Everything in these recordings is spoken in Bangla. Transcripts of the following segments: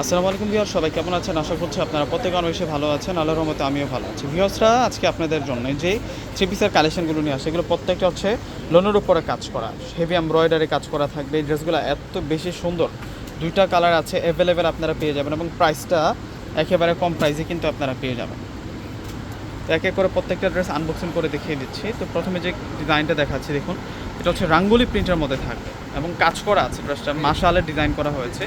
আসসালামু আলাইকুম ভিউয়ার সবাই কেমন আছেন? আশা করছি আপনারা প্রত্যেক বেশি ভালো আছেন। আল্লাহর রহমতে আমিও ভালো আছি। ভিউয়ার্সরা, আজকে আপনাদের জন্য যে থ্রি পিসের কালেকশনগুলো নিয়ে আসে, এগুলো প্রত্যেকটা হচ্ছে লোনের উপরে কাজ করা। হেভি এমব্রয়ডারি কাজ করা থাকবে। এই ড্রেসগুলো এত বেশি সুন্দর। দুইটা কালার আছে অ্যাভেলেবেল আপনারা পেয়ে যাবেন এবং প্রাইসটা একেবারে কম প্রাইসে কিন্তু আপনারা পেয়ে যাবেন। এক এক করে প্রত্যেকটা ড্রেস আনবক্সিং করে দেখিয়ে দিচ্ছি। তো প্রথমে যে ডিজাইনটা দেখাচ্ছি, দেখুন, এটা হচ্ছে রাঙ্গুলি প্রিন্টের মধ্যে থাকবে এবং কাজ করা আছে ড্রেসটা মাশালের ডিজাইন করা হয়েছে।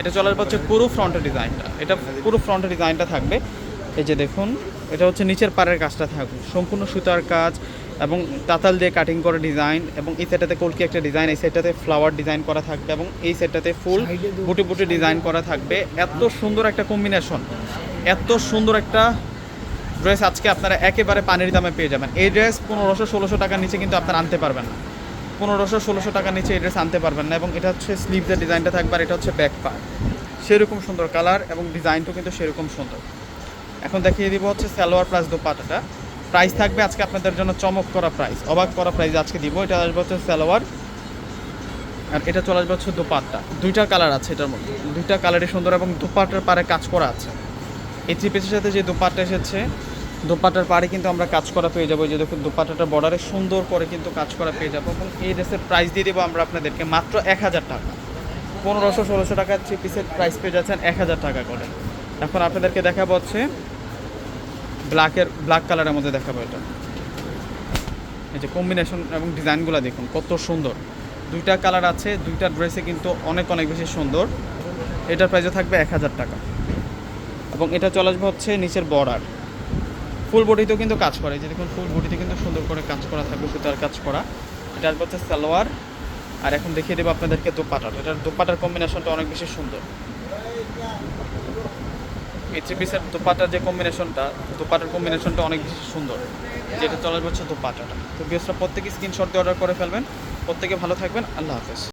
এটা চলার পর হচ্ছে পুরো ফ্রন্টের ডিজাইনটা। এটা পুরো ফ্রন্টের ডিজাইনটা থাকবে। এই যে দেখুন এটা হচ্ছে নিচের পাড়ের কাজটা থাকবে সম্পূর্ণ সুতার কাজ এবং তাতাল দিয়ে কাটিং করা ডিজাইন এবং এই সেটটাতে কলকি একটা ডিজাইন এই সেটটাতে ফ্লাওয়ার ডিজাইন করা থাকবে এবং এই সেটটাতে ফুল বুটি বুটি ডিজাইন করা থাকবে। এত সুন্দর একটা কম্বিনেশন এত সুন্দর একটা ড্রেস আজকে আপনারা একেবারে পানির দামে পেয়ে যাবেন। এই ড্রেস পনেরোশো ষোলোশো টাকার নিচে কিন্তু আপনারা আনতে পারবেন না। পনেরোশো, ষোলোশো টাকার নিচে ড্রেস আনতে পারবেন না এবং এটা হচ্ছে স্লিভসের ডিজাইনটা থাকবে আর এটা হচ্ছে ব্যাক পার্ট সেরকম সুন্দর কালার এবং ডিজাইনটাও কিন্তু সেরকম সুন্দর। এখন দেখিয়ে দিব হচ্ছে সালোয়ার প্লাস দোপাটাটা প্রাইস থাকবে আজকে আপনাদের জন্য চমক করা প্রাইস অবাক করা প্রাইস আজকে দিব। এটা আসবে হচ্ছে সালোয়ার আর এটা চলে আসবে হচ্ছে দোপাট্টা। দুইটা কালার আছে এটার মধ্যে। দুইটা কালারই সুন্দর এবং দোপাট্টার পারে কাজ করা আছে। এই থ্রি পিসের সাথে যে দোপাট্টা এসেছে দোপাট্টার পাড়ে কিন্তু আমরা কাজ করা পেয়ে যাব। যে দেখুন দোপাট্টাটার বর্ডারে সুন্দর করে কিন্তু কাজ করা পেয়ে যাব এবং এই ড্রেসের প্রাইস দিয়ে দেবো আমরা আপনাদেরকে মাত্র এক হাজার টাকা। পনেরোশো, ষোলোশো টাকার থ্রি পিসের প্রাইস পেয়ে যাচ্ছেন এক হাজার টাকা করে। এখন আপনাদেরকে দেখাবো হচ্ছে ব্ল্যাকের ব্ল্যাক কালারের মধ্যে দেখাবো এটা। এই যে কম্বিনেশন এবং ডিজাইনগুলো দেখুন, কত সুন্দর। দুইটা কালার আছে, দুইটা ড্রেসে কিন্তু অনেক অনেক বেশি সুন্দর। এটার প্রাইসে থাকবে এক হাজার টাকা। এবং এটা চলে আসবে হচ্ছে নিচের বর্ডার ফুল বডিতেও কিন্তু কাজ করে। যে দেখুন ফুল বডিতে কিন্তু সুন্দর করে কাজ করা থাকবে, সুতার কাজ করা। এটা আসবে হচ্ছে সালোয়ার। আর এখন দেখিয়ে দেবো আপনাদেরকে দোপাটার। এটার দোপাটার কম্বিনেশনটা অনেক বেশি সুন্দর। এই থ্রি পিসের দোপাটার যে কম্বিনেশনটা দোপাটার কম্বিনেশনটা অনেক বেশি সুন্দর। যেটা চলে আসবে হচ্ছে দোপাটাটা। তো বিএসটা প্রত্যেকে স্ক্রিনশট দিয়ে অর্ডার করে ফেলবেন। প্রত্যেকে ভালো থাকবেন। আল্লাহ হাফেজ।